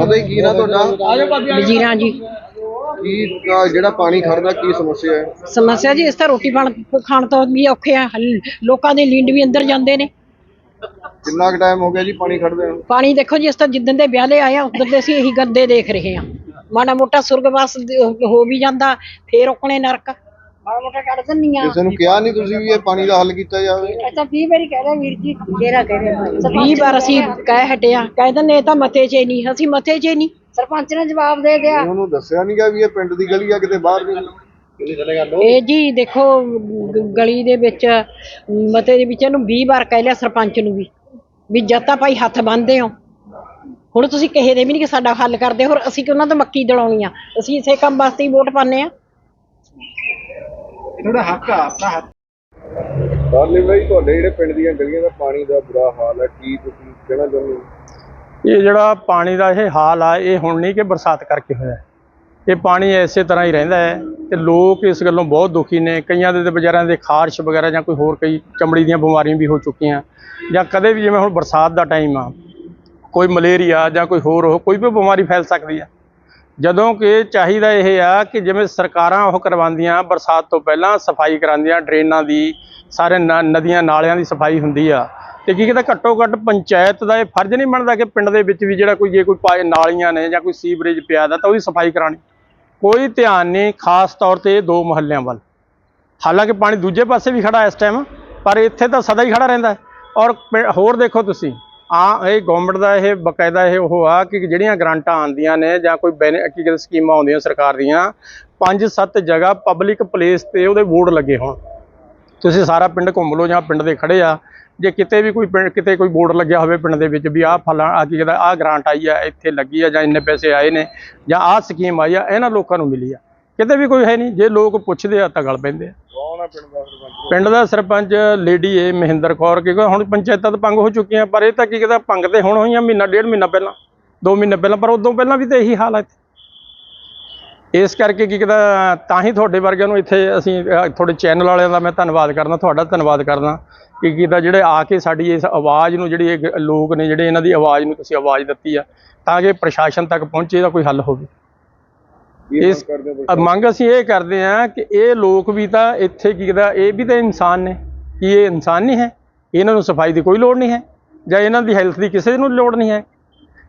ਪਤਾ ਹੀ ਕੀ ਨਾ ਤੁਹਾਡਾ? ਵਜ਼ੀਰਾਂ ਜੀ। ਕੀ ਅਹ ਜਿਹੜਾ ਪਾਣੀ ਖੜਦਾ ਕੀ ਸਮੱਸਿਆ ਹੈ? ਸਮੱਸਿਆ ਜੀ ਇਸ ਤਾਂ ਰੋਟੀ ਪਾਣ ਖਾਣ ਤੋਂ ਵੀ ਔਖੇ ਆ। ਹਲ- ਲੋਕਾਂ ਦੇ ਲੀਂਡ ਵੀ ਅੰਦਰ ਜਾਂਦੇ ਨੇ। ਕਿੰਨਾ ਕੁ ਟਾਈਮ ਹੋ ਗਿਆ ਜੀ ਪਾਣੀ ਖੜਦੇ ਨੂੰ? ਪਾਣੀ ਦੇਖੋ ਜੀ ਇਸ ਤਾਂ ਜਿੱਦਣ ਦੇ ਵਿਆਹਲੇ ਆਏ ਆ ਉਦੋਂ ਦੇ ਅਸੀਂ ਇਹੀ ਗੰਦੇ ਦੇਖ ਰਹੇ ਆ। ਮਾੜਾ ਮੋਟਾ ਸੁਰਗਵਾਸ ਦੇ- ਹੋ ਵੀ ਜਾਂਦਾ ਫੇਰ ਔਕਣੇ ਨਰਕ। ਮਾੜਾ ਮੋਟਾ ਕੱਢ ਦਿੰਨੀ ਆ ਕਿਸੇ ਨੂੰ ਕਿਹਾ ਨਹੀਂ ਤੁਸੀਂ ਵੀ ਇਹ ਪਾਣੀ ਦਾ ਹੱਲ ਕੀਤਾ ਜਾਵੇ। ਅੱਛਾ 20 ਵਾਰੀ ਕਹਿ ਰਿਹਾ ਵੀਰ ਜੀ ਤੇਰਾ ਕਹਿ 20 ਵਾਰ ਅਸੀਂ ਕਹਿ ਹਟਿਆ। ਕਹਿ ਦਿੰਦੇ ਇਹ ਤਾਂ ਮਤੇ 'ਚ ਹੀ ਨਹੀਂ ਅਸੀਂ ਮਤੇ 'ਚ ਹੀ ਨਹੀਂ। ਸਰਪੰਚ ਨੇ ਜਵਾਬ ਦੇ ਦਿਆ। ਉਹਨੂੰ ਦੱਸਿਆ ਨਹੀਂ ਗਿਆ ਵੀ ਇਹ ਪਿੰਡ ਦੀ ਗਲੀ ਆ ਕਿਤੇ ਬਾਹਰ ਦੀ ਇਹ ਜੀ ਦੇਖੋ ਗ- ਗਲੀ ਦੇ ਵਿੱਚ ਮਤੇ ਦੇ ਵਿੱਚ ਇਹਨੂੰ 20 ਵਾਰ ਕਹਿ ਲਿਆ ਸਰਪੰਚ ਨੂੰ ਵੀ। ਵੀ ਜਦ ਤਾਂ ਭਾਈ ਹੱਥ ਬੰਨਦੇ ਹੋ। ਹੁਣ ਤੁਸੀਂ ਕਹੇ ਦੇ ਵੀ ਨਹੀਂ ਕਿ ਸਾਡਾ ਹੱਲ ਕਰਦੇ ਹੋਰ ਅਸੀਂ ਕਿ ਉਹਨਾਂ ਤੋਂ ਮੱਕੀ ਦੜਾਉਣੀ ਆ? ਅਸੀਂ ਇਸੇ ਕੰਮ ਵਾਸਤੇ ਹੀ ਵੋਟ ਪਾਉਂਦੇ ਆ। ਥੋੜਾ ਹੱਕ ਆ ਆਪਣਾ ਹੱਕ। ਬਾਲੇ ਬਾਈ ਤੁਹਾਡੇ ਜਿਹੜੇ ਪਿੰਡ ਦੀਆਂ ਗਲੀਆਂ ਦਾ ਪਾਣੀ ਦਾ ਬੁਰਾ ਹਾਲ ਹੈ ਕੀ ਤੁਸੀਂ ਕਹਿਣਾ ਚਾਹੁੰਦੇ ਹੋ? ਇਹ ਜਿਹੜਾ ਪਾਣੀ ਦਾ ਇਹ ਹਾਲ ਆ ਇਹ ਹੁਣ ਨਹੀਂ ਕਿ ਬਰਸਾਤ ਕਰਕੇ ਹੋਇਆ। ਹੈ। ਇਹ ਪਾਣੀ ਐਸੇ ਤਰ੍ਹਾਂ ਹੀ ਰਹਿੰਦਾ ਹੈ ਤੇ ਲੋਕ ਇਸ ਗੱਲੋਂ ਬਹੁਤ ਦੁਖੀ ਨੇ। ਕਈਆਂ ਦੇ ਤੇ ਵਿਚਾਰਿਆਂ ਦੇ ਖਾਰਸ਼ ਵਗੈਰਾ ਜਾਂ ਕੋਈ ਹੋਰ ਕਈ ਚਮੜੀ ਦੀਆਂ ਬਿਮਾਰੀਆਂ ਵੀ ਹੋ ਚੁੱਕੀਆਂ। ਜਾਂ ਕਦੇ ਵੀ ਜਿਵੇਂ ਹੁਣ ਬਰਸਾਤ ਦਾ ਟਾਈਮ ਆ ਕੋਈ ਮਲੇਰੀਆ ਜਾਂ ਕੋਈ ਹੋਰ ਉਹ ਕੋਈ ਵੀ ਬਿਮਾਰੀ ਫੈਲ ਸਕਦੀ ਆ। ਜਦੋਂ ਕਿ ਚਾਹੀਦਾ ਇਹ ਆ ਕਿ ਜਿਵੇਂ ਸਰਕਾਰਾਂ ਉਹ ਕਰਵਾਉਂਦੀਆਂ, ਬਰਸਾਤ ਤੋਂ ਪਹਿਲਾਂ ਸਫ਼ਾਈ ਕਰਾਉਂਦੀਆਂ, ਡਰੇਨਾਂ ਦੀ, ਸਾਰੇ ਨ- ਨਦੀਆਂ ਨਾਲਿਆਂ ਦੀ ਸਫ਼ਾਈ ਹੁੰਦੀ ਆ। ਤੇ ਕੀ ਕਹਿੰਦਾ ਘੱਟੋ ਘੱਟ ਪੰਚਾਇਤ ਦਾ ਇਹ ਫਰਜ਼ ਨਹੀਂ ਬਣਦਾ ਕਿ ਪਿੰਡ ਦੇ ਵਿੱਚ ਵੀ ਜਿਹੜਾ ਕੋਈ, ਜੇ ਕੋਈ ਪਾਏ ਨਾਲੀਆਂ ਨੇ ਜਾਂ ਕੋਈ ਸੀਵਰੇਜ ਪਿਆ ਦਾ, ਤਾਂ ਉਹਦੀ ਸਫ਼ਾਈ ਕਰਾਣੀ ਕੋਈ ਧਿਆਨ ਨਹੀਂ ਖਾਸ ਤੌਰ ਤੇ ਇਹ ਦੋ ਮੁਹੱਲਿਆਂ ਵੱਲ। ਹਾਲਾਂਕਿ ਪਾਣੀ ਦੂਜੇ ਪਾਸੇ ਵੀ ਖੜਾ ਇਸ ਟਾਈਮ ਪਰ ਇੱਥੇ ਤਾਂ ਸਦਾ ਹੀ ਖੜਾ ਰਹਿੰਦਾ। ਔਰ ਪਿੰ- ਹੋਰ ਦੇਖੋ ਤੁਸੀਂ ਆ ਇਹ ਗਵਰਨਮੈਂਟ ਦਾ ਇਹ ਬਕਾਇਦਾ ਇਹ ਉਹ ਆ ਕਿ ਜਿਹੜੀਆਂ ਗ੍ਰਾਂਟਾਂ ਆਉਂਦੀਆਂ ਨੇ ਜਾਂ ਕੋਈ ਬੈਨੇ ਸਕੀਮਾਂ ਆਉਂਦੀਆਂ ਸਰਕਾਰ ਦੀਆਂ, ਪੰਜ ਸੱਤ ਜਗ੍ਹਾ ਪਬਲਿਕ ਪਲੇਸ ਤੇ ਉਹਦੇ ਬੋਰਡ ਲੱਗੇ ਹੋਣ। ਤੁਸੀਂ ਸਾਰਾ ਪਿੰਡ ਘੁੰਮ ਲਓ ਜਾਂ ਪਿੰਡ ਦੇ ਖੜੇ ਆ, ਜੇ ਕਿਤੇ ਵੀ ਕੋਈ ਪਿੰਡ ਕਿਤੇ ਕੋਈ ਬੋਰਡ ਲੱਗਿਆ ਹੋਵੇ ਪਿੰਡ ਦੇ ਵਿੱਚ ਵੀ ਆਹ ਫਲਾਂ ਆ ਕੀ ਕਹਿੰਦਾ ਆਹ ਗ੍ਰਾਂਟ ਆਈ ਆ, ਇੱਥੇ ਲੱਗੀ ਆ ਜਾਂ ਇੰਨੇ ਪੈਸੇ ਆਏ ਨੇ ਜਾਂ ਆਹ ਸਕੀਮ ਆਈ ਆ, ਇਹਨਾਂ ਲੋਕਾਂ ਨੂੰ ਮਿਲੀ ਆ। ਕਿਤੇ ਵੀ ਕੋਈ ਹੈ ਨਹੀਂ ਜੇ ਲੋਕ ਪੁੱਛਦੇ ਆ ਤਾਂ ਗੱਲ ਪੈਂਦੇ ਆ। ਕੌਣ ਪਿੰਡ ਦਾ ਸਰਪੰਚ? ਪਿੰਡ ਦਾ ਸਰਪੰਚ ਲੇਡੀ ਏ ਮਹਿੰਦਰ ਕੌਰ ਕਿਉਂਕਿ ਹੁਣ ਪੰਚਾਇਤਾਂ ਤਾਂ ਪੰਗ ਹੋ ਚੁੱਕੀਆਂ ਪਰ ਇਹ ਤਾਂ ਕੀ ਕਹਿੰਦਾ ਪੰਗ ਤੇ ਹੁਣ ਹੋਈਆਂ ਮਹੀਨਾ ਡੇਢ ਮਹੀਨਾ ਪਹਿਲਾਂ 2 ਮਹੀਨੇ ਪਹਿਲਾਂ ਪਰ ਉਦੋਂ ਪਹਿਲਾਂ ਵੀ ਤਾਂ ਇਹੀ ਹਾਲ ਹੈ ਇਸ ਕਰਕੇ ਕੀ ਕਹਿੰਦਾ ਤਾਂ ਹੀ ਤੁਹਾਡੇ ਵਰਗਿਆਂ ਨੂੰ ਇੱਥੇ ਅਸੀਂ ਤੁਹਾਡੇ ਚੈਨਲ ਵਾਲਿਆਂ ਦਾ ਮੈਂ ਧੰਨਵਾਦ ਕਰਦਾ ਤੁਹਾਡਾ ਧੰਨਵਾਦ ਕਰਦਾ ਕਿ ਕੀਤਾ ਜਿਹੜੇ ਆ ਕੇ ਸਾਡੀ ਇਸ ਆਵਾਜ਼ ਨੂੰ ਜਿਹੜੀ ਲੋਕ ਨੇ ਜਿਹੜੇ ਇਹਨਾਂ ਦੀ ਆਵਾਜ਼ ਨੂੰ ਤੁਸੀਂ ਆਵਾਜ਼ ਦਿੱਤੀ ਆ ਤਾਂ ਕਿ ਪ੍ਰਸ਼ਾਸਨ ਤੱਕ ਪਹੁੰਚੇ ਦਾ ਕੋਈ ਹੱਲ ਹੋਵੇ। ਇਸ ਮੰਗ ਅਸੀਂ ਇਹ ਕਰਦੇ ਹਾਂ ਕਿ ਇਹ ਲੋਕ ਵੀ ਤਾਂ ਇੱਥੇ ਕੀ ਕਹਿੰਦਾ ਇਹ ਵੀ ਤਾਂ ਇਨਸਾਨ ਨੇ ਕੀ ਇਹ ਇਨਸਾਨ ਨਹੀਂ ਹੈ ਇਹਨਾਂ ਨੂੰ ਸਫ਼ਾਈ ਦੀ ਕੋਈ ਲੋੜ ਨਹੀਂ ਹੈ ਜਾਂ ਇਹਨਾਂ ਦੀ ਹੈਲਥ ਦੀ ਕਿਸੇ ਨੂੰ ਲੋੜ ਨਹੀਂ ਹੈ।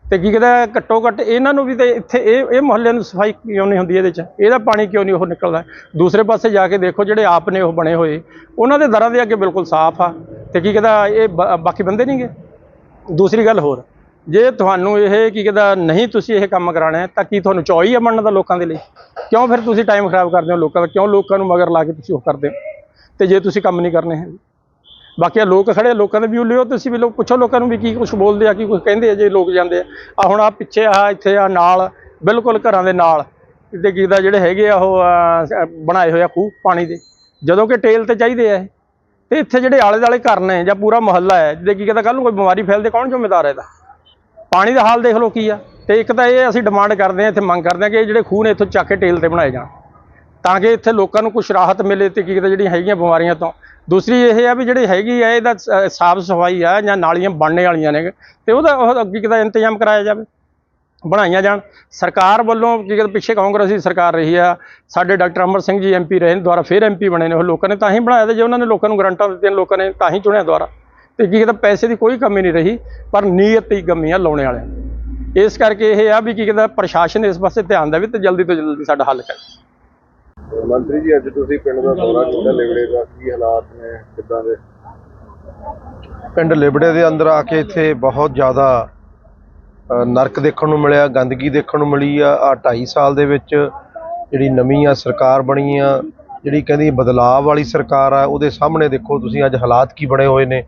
ਤੇ ਕੀ ਕਹਿੰਦਾ ਘੱਟੋ ਘੱਟ ਇਹਨਾਂ ਨੂੰ ਵੀ ਤੇ ਇੱਥੇ ਇਹ ਇਹ ਮੁਹੱਲਿਆਂ ਨੂੰ ਸਫ਼ਾਈ ਕਿਉਂ ਨਹੀਂ ਹੁੰਦੀ ਇਹਦੇ 'ਚ? ਇਹਦਾ ਪਾਣੀ ਕਿਉਂ ਨਹੀਂ ਉਹ ਨਿਕਲਦਾ? ਦੂਸਰੇ ਪਾਸੇ ਜਾ ਕੇ ਦੇਖੋ ਜਿਹੜੇ ਆਪ ਨੇ ਉਹ ਬਣੇ ਹੋਏ ਉਹਨਾਂ ਦੇ ਦਰਾਂ ਦੇ ਅੱਗੇ ਬਿਲਕੁਲ ਸਾਫ਼ ਆ। ਤੇ ਕੀ ਕਹਿੰਦਾ ਇਹ ਬਾਕੀ ਬੰਦੇ ਨਹੀਂਗੇ ਦੂਸਰੀ ਗੱਲ ਹੋਰ ਜੇ ਤੁਹਾਨੂੰ ਇਹ ਕੀ ਕਹਿੰਦਾ ਨਹੀਂ ਤੁਸੀਂ ਇਹ ਕੰਮ ਕਰਾਣਾ ਹੈ ਤਾਂ ਕੀ ਤੁਹਾਨੂੰ ਚੋਈ ਆ ਬਣਨ ਦਾ ਲੋਕਾਂ ਦੇ ਲਈ? ਕਿਉਂ ਫਿਰ ਤੁਸੀਂ ਟਾਈਮ ਖਰਾਬ ਕਰਦੇ ਹੋ ਲੋਕਾਂ ਦਾ? ਕਿਉਂ ਲੋਕਾਂ ਨੂੰ ਮਗਰ ਲਾ ਕੇ ਤੁਸੀਂ ਉਹ ਕਰਦੇ ਹੋ? ਤੇ ਜੇ ਤੁਸੀਂ ਕੰਮ ਨਹੀਂ ਕਰਨੇ ਹੈ ਬਾਕੀ ਆਹ ਲੋਕ ਖੜੇ ਆ, ਲੋਕਾਂ ਦੇ ਵਿਊ ਲਿਓ ਤੁਸੀਂ ਵੀ ਲੋਕ ਪੁੱਛੋ ਲੋਕਾਂ ਨੂੰ ਵੀ ਕੀ ਕੁਝ ਬੋਲਦੇ ਆ ਕੀ ਕੁਝ ਕਹਿੰਦੇ ਆ ਜੇ ਲੋਕ ਜਾਂਦੇ ਆ। ਆ ਹੁਣ ਆ ਪਿੱਛੇ ਆ ਇੱਥੇ ਆ ਨਾਲ ਬਿਲਕੁਲ ਘਰਾਂ ਦੇ ਨਾਲ ਤੇ ਕੀ ਦਾ ਜਿਹੜੇ ਹੈਗੇ ਆ ਉਹ ਬਣਾਏ ਹੋਏ ਆ ਖੂਹ ਪਾਣੀ ਦੇ। ਜਦੋਂ ਕਿ ਟੇਲ ਤੇ ਚਾਹੀਦੇ ਆ ਇਹ। ਤੇ ਇੱਥੇ ਜਿਹੜੇ ਆਲੇ ਦਾਲੇ ਘਰ ਨੇ ਜਾਂ ਪੂਰਾ ਮੁਹੱਲਾ ਹੈ ਜਿਹਦੇ ਕੀ ਕਹਿੰਦਾ ਕੱਲ ਨੂੰ ਕੋਈ ਬਿਮਾਰੀ ਫੈਲਦੇ ਕੌਣ ਜ਼ਿੰਮੇਦਾਰ ਹੈ ਇਹਦਾ? ਪਾਣੀ ਦਾ ਹਾਲ ਦੇਖ ਲਓ ਕੀ ਆ। ਤੇ ਇੱਕ ਤਾਂ ਇਹ ਅਸੀਂ ਡਿਮਾਂਡ ਕਰਦੇ ਹਾਂ, ਇੱਥੇ ਮੰਗ ਕਰਦੇ ਹਾਂ ਕਿ ਇਹ ਜਿਹੜੇ ਖੂਹ ਨੇ ਇੱਥੋਂ ਚੱਕ ਕੇ ਟੇਲ ਤੇ ਬਣਾਏ ਜਾਣ। ਤਾਂ ਕਿ ਇੱਥੇ ਲੋਕਾਂ ਨੂੰ ਕੁਝ ਰਾਹਤ ਮਿਲੇ ਤੇ ਕੀ ਕਿਤੇ ਜਿਹੜੀਆਂ ਹੈਗੀਆਂ ਬਿਮਾਰੀਆਂ ਤੋਂ। ਦੂਸਰੀ ਇਹ ਆ ਵੀ ਜਿਹੜੀ ਹੈਗੀ ਆ, ਇਹਦਾ ਸਾਫ਼ ਸਫ਼ਾਈ ਆ ਜਾਂ ਨਾਲੀਆਂ ਬਣਨੇ ਵਾਲੀਆਂ ਨੇ। ਤੇ ਉਹਦਾ ਉਹ ਅੱਗੇ ਕਿਤੇ ਇੰਤਜ਼ਾਮ ਕਰਾਇਆ ਜਾਵੇ, ਬਣਾਈਆਂ ਜਾਣ। ਸਰਕਾਰ ਵੱਲੋਂ ਕੀ ਕਹਿੰਦੇ ਪਿੱਛੇ ਕਾਂਗਰਸ ਦੀ ਸਰਕਾਰ ਰਹੀ ਆ, ਸਾਡੇ ਡਾਕਟਰ ਅਮਰ ਸਿੰਘ ਜੀ ਐਮਪੀ ਰਹੇ ਨੇ, ਦੁਆਰਾ ਫਿਰ ਐਮਪੀ ਬਣੇ ਨੇ। ਉਹ ਲੋਕਾਂ ਨੇ ਤਾਂ ਹੀ ਬਣਾਇਆ ਤੇ ਜੇ ਉਹਨਾਂ ਨੇ ਲੋਕਾਂ ਨੂੰ ਗਰੰਟਾਂ ਦਿੱਤੀਆਂ, ਲੋਕਾਂ ਨੇ ਤਾਂ ਹੀ ਚੁਣਿਆ ਦੁਆਰਾ। ਤੇ ਕੀ ਕਹਿੰਦਾ ਪੈਸੇ ਦੀ ਕੋਈ ਕਮੀ ਨਹੀਂ ਰਹੀ ਪਰ ਨੀਅਤ ਦੀ ਕਮੀ ਆ ਲਾਉਣੇ ਵਾਲਿਆਂ ਦੀ। ਇਸ ਕਰਕੇ ਇਹ ਆ ਵੀ ਕੀ ਕਹਿੰਦਾ ਪ੍ਰਸ਼ਾਸਨ ਇਸ ਪਾਸੇ ਧਿਆਨ ਦੇਵੇ ਤੇ ਜਲਦੀ ਤੋਂ ਜਲਦੀ ਸਾਡਾ ਹੱਲ ਕਰੇ। ਮੰਤਰੀ ਜੀ ਅੱਜ ਤੁਸੀਂ ਪਿੰਡ ਦਾ ਦੌਰਾ ਕੀਤਾ ਲਿਵੜੇ ਦਾ ਕੀ ਹਾਲਾਤ ਨੇ ਕਿੱਦਾਂ ਦੇ? ਪਿੰਡ ਲਿਬੜੇ ਦੇ ਅੰਦਰ ਆ ਕੇ ਇੱਥੇ ਬਹੁਤ ਜ਼ਿਆਦਾ ਨਰਕ ਦੇਖਣ ਨੂੰ ਮਿਲਿਆ ਗੰਦਗੀ ਦੇਖਣ ਨੂੰ ਮਿਲੀ ਆ। ਆ 2.5 ਸਾਲ ਦੇ ਵਿੱਚ ਜਿਹੜੀ ਨਵੀਂ ਆ ਸਰਕਾਰ ਬਣੀ ਆ ਜਿਹੜੀ ਕਹਿੰਦੀ ਬਦਲਾਅ ਵਾਲੀ ਸਰਕਾਰ ਆ ਉਹਦੇ ਸਾਹਮਣੇ ਦੇਖੋ ਤੁਸੀਂ ਅੱਜ ਹਾਲਾਤ ਕੀ ਬਣੇ ਹੋਏ ਨੇ।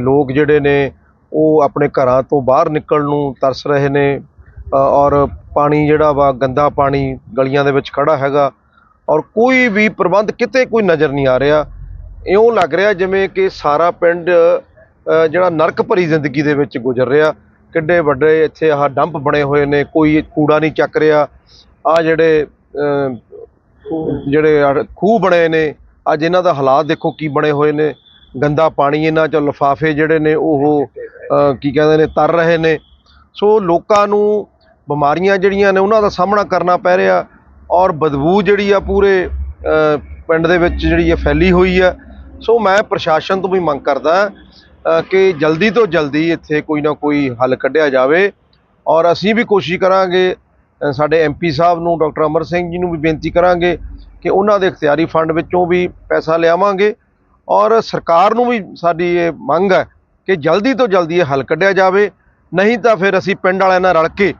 ਲੋਕ ਜਿਹੜੇ ਨੇ, ਉਹ ਆਪਣੇ ਘਰਾਂ ਤੋਂ ਬਾਹਰ ਨਿਕਲਣ ਨੂੰ ਤਰਸ ਰਹੇ ਨੇ। ਔਰ ਪਾਣੀ ਜਿਹੜਾ ਵਾ, ਗੰਦਾ ਪਾਣੀ ਗਲੀਆਂ ਦੇ ਵਿੱਚ ਖੜ੍ਹਾ ਹੈਗਾ। ਔਰ ਕੋਈ ਵੀ ਪ੍ਰਬੰਧ ਕਿਤੇ ਕੋਈ ਨਜ਼ਰ ਨਹੀਂ ਆ ਰਿਹਾ। ਇਉਂ ਲੱਗ ਰਿਹਾ ਜਿਵੇਂ ਕਿ ਸਾਰਾ ਪਿੰਡ ਜਿਹੜਾ ਨਰਕ ਭਰੀ ਜ਼ਿੰਦਗੀ ਦੇ ਵਿੱਚ ਗੁਜ਼ਰ ਰਿਹਾ। ਕਿੱਡੇ ਵੱਡੇ ਇੱਥੇ ਆਹ ਡੰਪ ਬਣੇ ਹੋਏ ਨੇ, ਕੋਈ ਕੂੜਾ ਨਹੀਂ ਚੱਕ ਰਿਹਾ। ਆ ਜਿਹੜੇ ਜਿਹੜੇ ਖੂਹ ਬਣੇ ਨੇ, ਅੱਜ ਇਹਨਾਂ ਦਾ ਹਾਲਾਤ ਦੇਖੋ ਕੀ ਬਣੇ ਹੋਏ ਨੇ। ਗੰਦਾ ਪਾਣੀ ਇਹਨਾਂ ਚੋਂ ਲਿਫਾਫੇ ਜਿਹੜੇ ਨੇ ਉਹ ਕੀ ਕਹਿੰਦੇ ਨੇ ਤਰ ਰਹੇ ਨੇ। ਸੋ ਲੋਕਾਂ ਨੂੰ ਬਿਮਾਰੀਆਂ ਜਿਹੜੀਆਂ ਨੇ ਉਹਨਾਂ ਦਾ ਸਾਹਮਣਾ ਕਰਨਾ ਪੈ ਰਿਹਾ ਔਰ ਬਦਬੂ ਜਿਹੜੀ ਆ ਪੂਰੇ ਪਿੰਡ ਦੇ ਵਿੱਚ ਜਿਹੜੀ ਆ ਫੈਲੀ ਹੋਈ ਆ। ਸੋ ਮੈਂ ਪ੍ਰਸ਼ਾਸਨ ਤੋਂ ਵੀ ਮੰਗ ਕਰਦਾ ਕਿ ਜਲਦੀ ਤੋਂ ਜਲਦੀ ਇੱਥੇ ਕੋਈ ਨਾ ਕੋਈ ਹੱਲ ਕੱਢਿਆ ਜਾਵੇ ਔਰ ਅਸੀਂ ਵੀ ਕੋਸ਼ਿਸ਼ ਕਰਾਂਗੇ ਅ, ਸਾਡੇ ਐਮਪੀ ਸਾਹਿਬ ਨੂੰ ਡਾਕਟਰ ਅਮਰ ਸਿੰਘ ਜੀ ਨੂੰ ਵੀ ਬੇਨਤੀ ਕਰਾਂਗੇ ਕਿ ਉਹਨਾਂ ਦੇ ਇਖਤਿਆਰੀ ਫੰਡ ਵਿੱਚੋਂ ਵੀ ਪੈਸਾ ਲਿਆਵਾਂਗੇ। ਔਰ ਸਰਕਾਰ ਨੂੰ ਵੀ ਸਾਡੀ ਇਹ ਮੰਗ ਹੈ ਕਿ ਜਲਦੀ ਤੋਂ ਜਲਦੀ ਇਹ ਹੱਲ ਕੱਢਿਆ ਜਾਵੇ। ਨਹੀਂ ਤਾਂ ਫਿਰ ਅਸੀਂ ਪਿੰਡ ਵਾਲਿਆਂ ਨਾਲ ਰਲ ਕੇ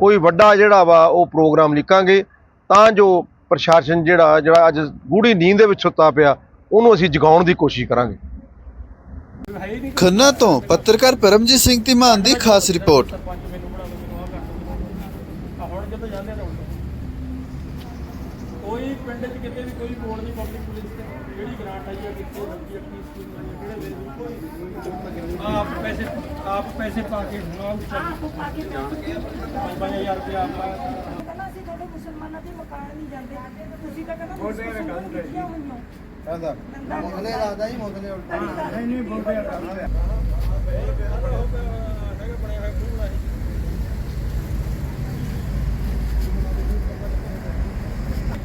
ਕੋਈ ਵੱਡਾ ਜਿਹੜਾ ਵਾ ਉਹ ਪ੍ਰੋਗਰਾਮ ਲਿਖਾਂਗੇ। ਤਾਂ ਜੋ ਪ੍ਰਸ਼ਾਸਨ ਜਿਹੜਾ ਜਿਹੜਾ ਅੱਜ ਗੂੜੀ ਨੀਂਦ ਦੇ ਵਿੱਚ ਸੁੱਤਾ ਪਿਆ ਉਹਨੂੰ ਅਸੀਂ ਜਗਾਉਣ ਦੀ ਕੋਸ਼ਿਸ਼ ਕਰਾਂਗੇ। ਖੰਨਾ ਤੋਂ ਪੱਤਰਕਾਰ ਪਰਮਜੀਤ ਸਿੰਘ ਧੀਮਾਨ ਦੀ ਖਾਸ ਰਿਪੋਰਟ। ਹੁਣ ਜਦੋਂ ਜਾਂਦੇ ਆ ਕੋਈ ਪਿੰਡ 'ਚ ਕਿਤੇ ਵੀ ਕੋਈ ਬੋਰਡ ਨਹੀਂ ਪਬਲਿਕ ਪੁਲਿਸ ਤੇ। ਜਿਹੜੀ ਗ੍ਰਾਂਟ ਆਈ ਹੈ ਕਿੱਥੇ ਲੱਗੀ ਅੱਕੀ ਸਕੀਮ ਬਣੀ ਕਿਹੜੇ ਵੇਲੇ ਕੋਈ ਆਪ ਪੈਸੇ ਆਪ ਪੈਸੇ ਪਾ ਕੇ ਹੁਣ ਆਪ ਪੰਜ ਪੰਜ ਹਜ਼ਾਰ ਰੁਪਏ ਆਪ ਕਹਿੰਦਾ ਅਸੀਂ ਤੁਹਾਡੇ ਮੁਸਲਮਾਨਾਂ ਦੇ ਮਕਾਨ ਨਹੀਂ ਜਾਂਦੇ। ਤੁਸੀਂ ਤਾਂ ਕਹਿੰਦਾ ਦੇ ਕਿਉਂ ਹੋਈਓ ਕਹਿੰਦਾ ਮੁਗਲੇ ਰਾਦਾ ਹੀ ਮੁਗਲੇ ਉਲਟਾ। ਨਹੀਂ ਨਹੀਂ ਬੋਲਦੇ